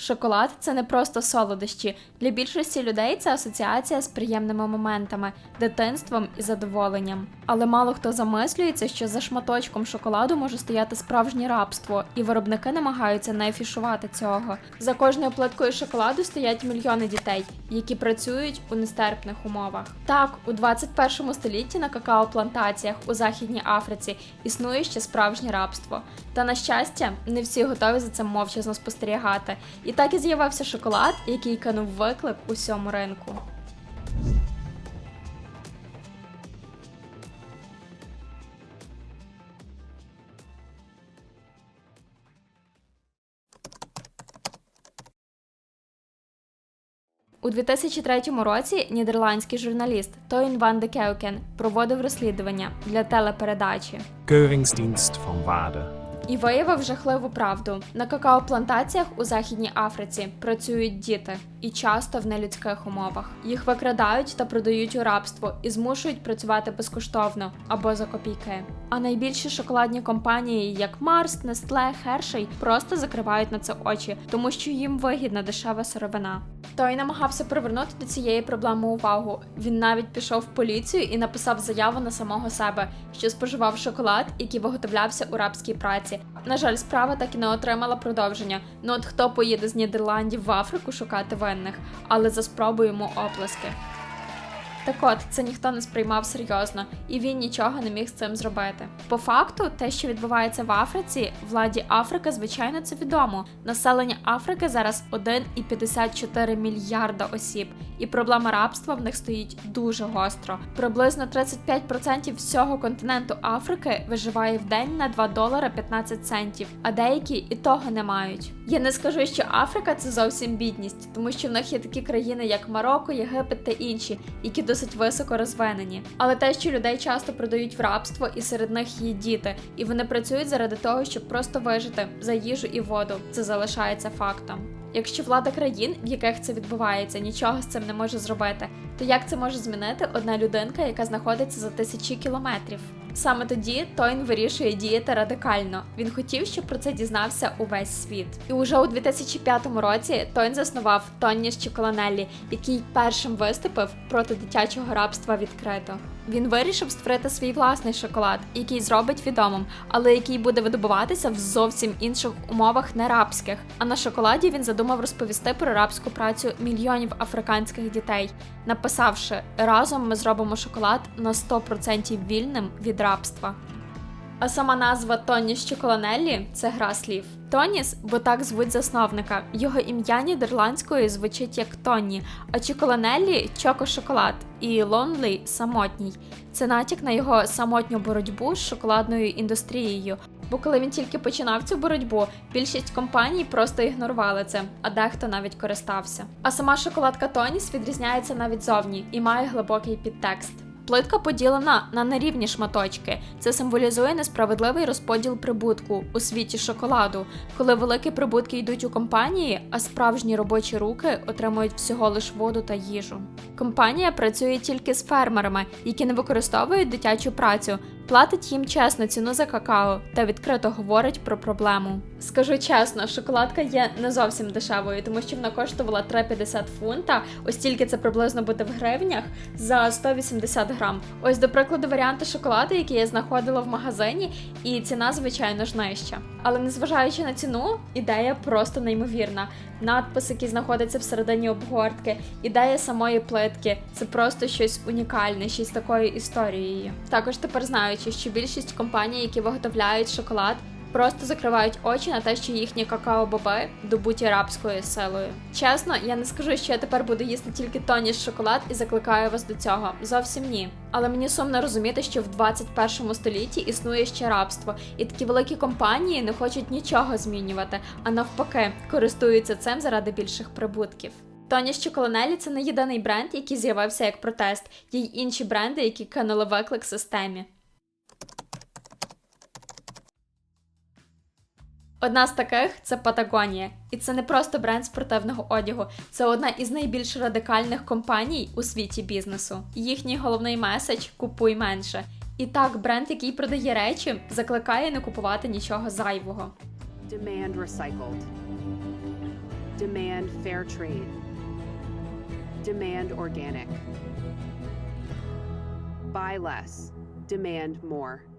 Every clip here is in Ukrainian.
Шоколад це не просто солодощі. Для більшості людей це асоціація з приємними моментами, дитинством і задоволенням. Але мало хто замислюється, що за шматочком шоколаду може стояти справжнє рабство, і виробники намагаються не афішувати цього. За кожною плиткою шоколаду стоять мільйони дітей, які працюють у нестерпних умовах. Так, у 21 столітті на какао-плантаціях у Західній Африці існує ще справжнє рабство. Та на щастя, не всі готові за цим мовчазно спостерігати. І так і з'явився шоколад, який кинув виклик усьому ринку. У 2003 році нідерландський журналіст Тойн Ван де Кеукен проводив розслідування для телепередачі Keuringsdienst van Waarde. І виявив жахливу правду. На какао-плантаціях у Західній Африці працюють діти і часто в нелюдських умовах. Їх викрадають та продають у рабство і змушують працювати безкоштовно або за копійки. А найбільші шоколадні компанії, як Марс, Нестле, Хершей, просто закривають на це очі, тому що їм вигідна дешева сировина. Той намагався привернути до цієї проблеми увагу. Він навіть пішов в поліцію і написав заяву на самого себе, що споживав шоколад, який виготовлявся у рабській праці. На жаль, справа так і не отримала продовження. Ну от хто поїде з Нідерландів в Африку шукати винних, але за спробу йому оплески. Так от, це ніхто не сприймав серйозно, і він нічого не міг з цим зробити. По факту, те, що відбувається в Африці, владі Африки, звичайно, це відомо. Населення Африки зараз 1,54 мільярда осіб, і проблема рабства в них стоїть дуже гостро. Приблизно 35% всього континенту Африки виживає в день на 2 долари 15 центів, а деякі і того не мають. Я не скажу, що Африка це зовсім бідність, тому що в них є такі країни, як Марокко, Єгипет та інші, які досить високо розвинені. Але те, що людей часто продають в рабство, і серед них є діти, і вони працюють заради того, щоб просто вижити за їжу і воду, це залишається фактом. Якщо влада країн, в яких це відбувається, нічого з цим не може зробити, то як це може змінити одна людинка, яка знаходиться за тисячі кілометрів? Саме тоді Тойн вирішує діяти радикально. Він хотів, щоб про це дізнався увесь світ. І уже у 2005 році Тойн заснував Тонніш Чоколанеллі, який першим виступив проти дитячого рабства відкрито. Він вирішив створити свій власний шоколад, який зробить відомим, але який буде видобуватися в зовсім інших умовах не рабських. А на шоколаді він задумав розповісти про рабську працю мільйонів африканських дітей, написавши разом ми зробимо шоколад на 100% вільним від рабства. А сама назва Тоніс Чоколанеллі це гра слів. Тоніс, бо так звуть засновника. Його ім'я нідерландською звучить як Тонні, а Чоколанеллі Чоко Шоколад і Лонлі самотній. Це натяк на його самотню боротьбу з шоколадною індустрією. Бо коли він тільки починав цю боротьбу, більшість компаній просто ігнорували це, а дехто навіть користався. А сама шоколадка Тоніс відрізняється навіть зовні і має глибокий підтекст. Плитка поділена на нерівні шматочки. Це символізує несправедливий розподіл прибутку у світі шоколаду, коли великі прибутки йдуть у компанії, а справжні робочі руки отримують всього лиш воду та їжу. Компанія працює тільки з фермерами, які не використовують дитячу працю, платить їм чесно ціну за какао та відкрито говорить про проблему. Скажу чесно, шоколадка є не зовсім дешевою, тому що вона коштувала 3,50 фунта. Ось тільки це приблизно буде в гривнях за 180 грам. Ось до прикладу варіанти шоколаду, які я знаходила в магазині, і ціна, звичайно ж, нижча. Але незважаючи на ціну, ідея просто неймовірна. Надпис, який знаходиться всередині обгортки, ідея самої плитки це просто щось унікальне, з такою історією. Також тепер знаючи, що більшість компаній, які виготовляють шоколад, просто закривають очі на те, що їхні какао-боби добуті рабською силою. Чесно, я не скажу, що я тепер буду їсти тільки тоніс шоколад і закликаю вас до цього. Зовсім ні. Але мені сумно розуміти, що в 21 столітті існує ще рабство, і такі великі компанії не хочуть нічого змінювати, а навпаки, користуються цим заради більших прибутків. Тоніс Чоколанелі це не єдиний бренд, який з'явився як протест, є й інші бренди, які кинули виклик системі. Одна з таких це Патагонія, і це не просто бренд спортивного одягу, це одна із найбільш радикальних компаній у світі бізнесу. Їхній головний меседж купуй менше. І так, бренд, який продає речі, закликає не купувати нічого зайвого. Demand recycled. Demand fair trade. Demand organic. Buy less. Demand more.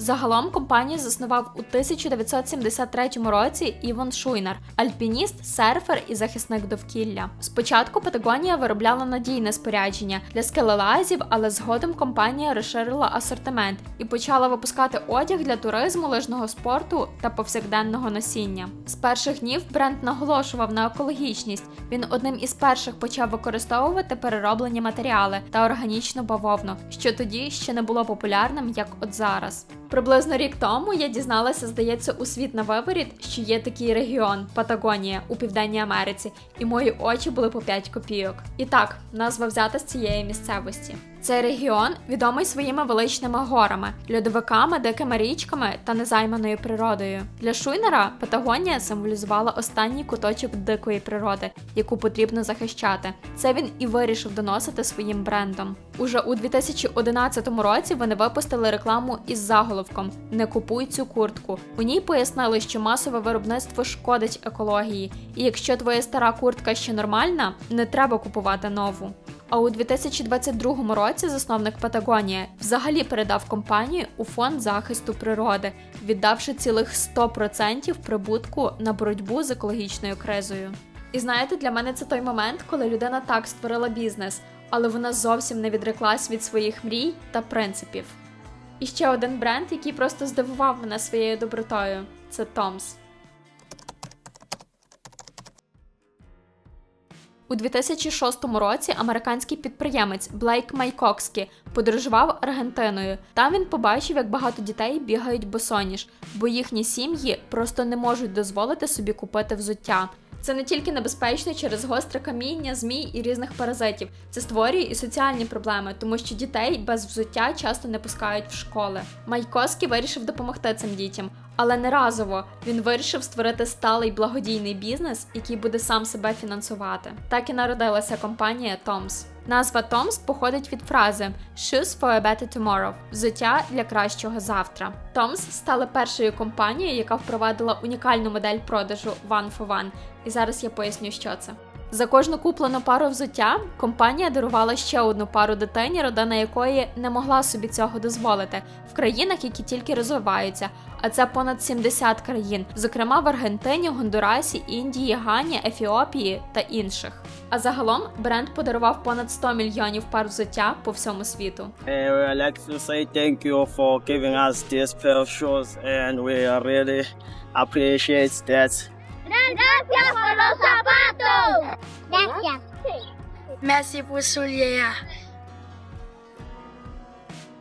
Загалом компанію заснував у 1973 році Івон Шуйнер, альпініст, серфер і захисник довкілля. Спочатку Патагонія виробляла надійне спорядження для скелелазів, але згодом компанія розширила асортимент і почала випускати одяг для туризму, лижного спорту та повсякденного носіння. З перших днів бренд наголошував на екологічність. Він одним із перших почав використовувати перероблені матеріали та органічну бавовну, що тоді ще не було популярним, як от зараз. Приблизно рік тому я дізналася, здається, у світ на виворіт, що є такий регіон Патагонія у Південній Америці, і мої очі були по 5 копійок. І так, назва взята з цієї місцевості. Цей регіон відомий своїми величними горами, льодовиками, дикими річками та незайманою природою. Для Шуйнера Патагонія символізувала останній куточок дикої природи, яку потрібно захищати. Це він і вирішив доносити своїм брендом. Уже у 2011 році вони випустили рекламу із заголовком Не купуй цю куртку. У ній пояснили, що масове виробництво шкодить екології, і якщо твоя стара куртка ще нормальна, не треба купувати нову. А у 2022 році засновник Патагонія взагалі передав компанію у фонд захисту природи, віддавши цілих 100% прибутку на боротьбу з екологічною кризою. І знаєте, для мене це той момент, коли людина так створила бізнес, але вона зовсім не відреклась від своїх мрій та принципів. І ще один бренд, який просто здивував мене своєю добротою це Томс. У 2006 році американський підприємець Блейк Майкокскі подорожував Аргентиною. Там він побачив, як багато дітей бігають босоніж, бо їхні сім'ї просто не можуть дозволити собі купити взуття. Це не тільки небезпечно через гостре каміння, змій і різних паразитів. Це створює і соціальні проблеми, тому що дітей без взуття часто не пускають в школи. Майкоскі вирішив допомогти цим дітям, але не разово. Він вирішив створити сталий благодійний бізнес, який буде сам себе фінансувати. Так і народилася компанія Tom's. Назва Tom's походить від фрази Shoes for a better tomorrow – взуття для кращого завтра. Tom's стали першою компанією, яка впровадила унікальну модель продажу One for One. І зараз я поясню, що це. За кожну куплену пару взуття компанія дарувала ще одну пару дитині, родина якої не могла собі цього дозволити в країнах, які тільки розвиваються. А це понад 70 країн, зокрема в Аргентині, Гондурасі, Індії, Гані, Ефіопії та інших. А загалом бренд подарував понад 100 мільйонів пар взуття по всьому світу. Appreciate that. Gracias por los zapatos. Gracias. Merci soulier.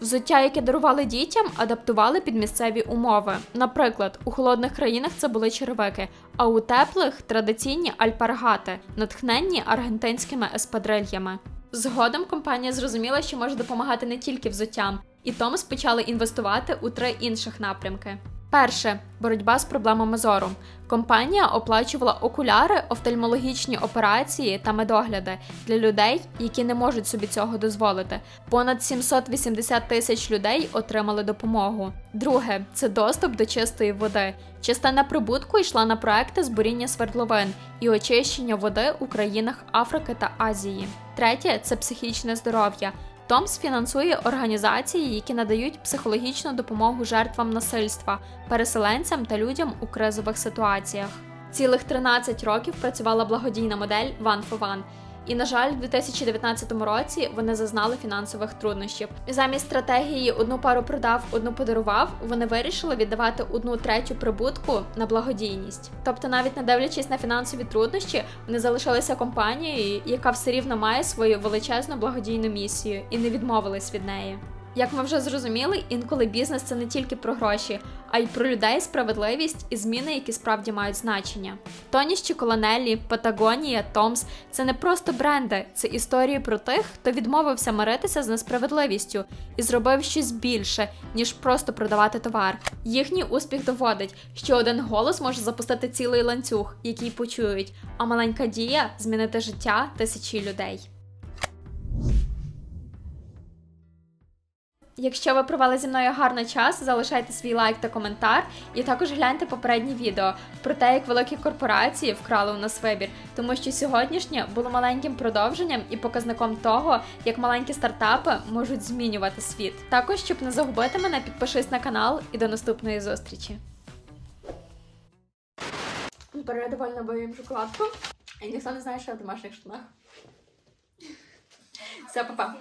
Взуття, яке дарували дітям, адаптували під місцеві умови. Наприклад, у холодних країнах це були черевики, а у теплих традиційні альпаргати, натхненні аргентинськими еспадрильями. Згодом компанія зрозуміла, що може допомагати не тільки взуттям, і Томас почали інвестувати у три інших напрямки. Перше боротьба з проблемами зору. Компанія оплачувала окуляри, офтальмологічні операції та медогляди для людей, які не можуть собі цього дозволити. Понад 780 тисяч людей отримали допомогу. Друге це доступ до чистої води. Частина прибутку йшла на проекти з буріння свердловин і очищення води у країнах Африки та Азії. Третє це психічне здоров'я. Томс фінансує організації, які надають психологічну допомогу жертвам насильства, переселенцям та людям у кризових ситуаціях. Цілих 13 років працювала благодійна модель One for One. І, на жаль, в 2019 році вони зазнали фінансових труднощів. Замість стратегії одну пару продав, одну подарував. Вони вирішили віддавати одну третю прибутку на благодійність. Тобто, навіть не дивлячись на фінансові труднощі, вони залишилися компанією, яка все рівно має свою величезну благодійну місію, і не відмовились від неї. Як ми вже зрозуміли, інколи бізнес це не тільки про гроші, а й про людей, справедливість і зміни, які справді мають значення. Тоніс Колонелі, Патагонія, Томс це не просто бренди, це історії про тих, хто відмовився миритися з несправедливістю і зробив щось більше, ніж просто продавати товар. Їхній успіх доводить, що один голос може запустити цілий ланцюг, який почують, а маленька дія змінити життя тисячі людей. Якщо ви провели зі мною гарний час, залишайте свій лайк та коментар, і також гляньте попереднє відео про те, як великі корпорації вкрали у нас вибір, тому що сьогоднішнє було маленьким продовженням і показником того, як маленькі стартапи можуть змінювати світ. Також, щоб не загубити мене, підпишись на канал і до наступної зустрічі. Передовольно боюємо шоколадку, і ніхто не знає, що в домашніх штанах. Все, па-па.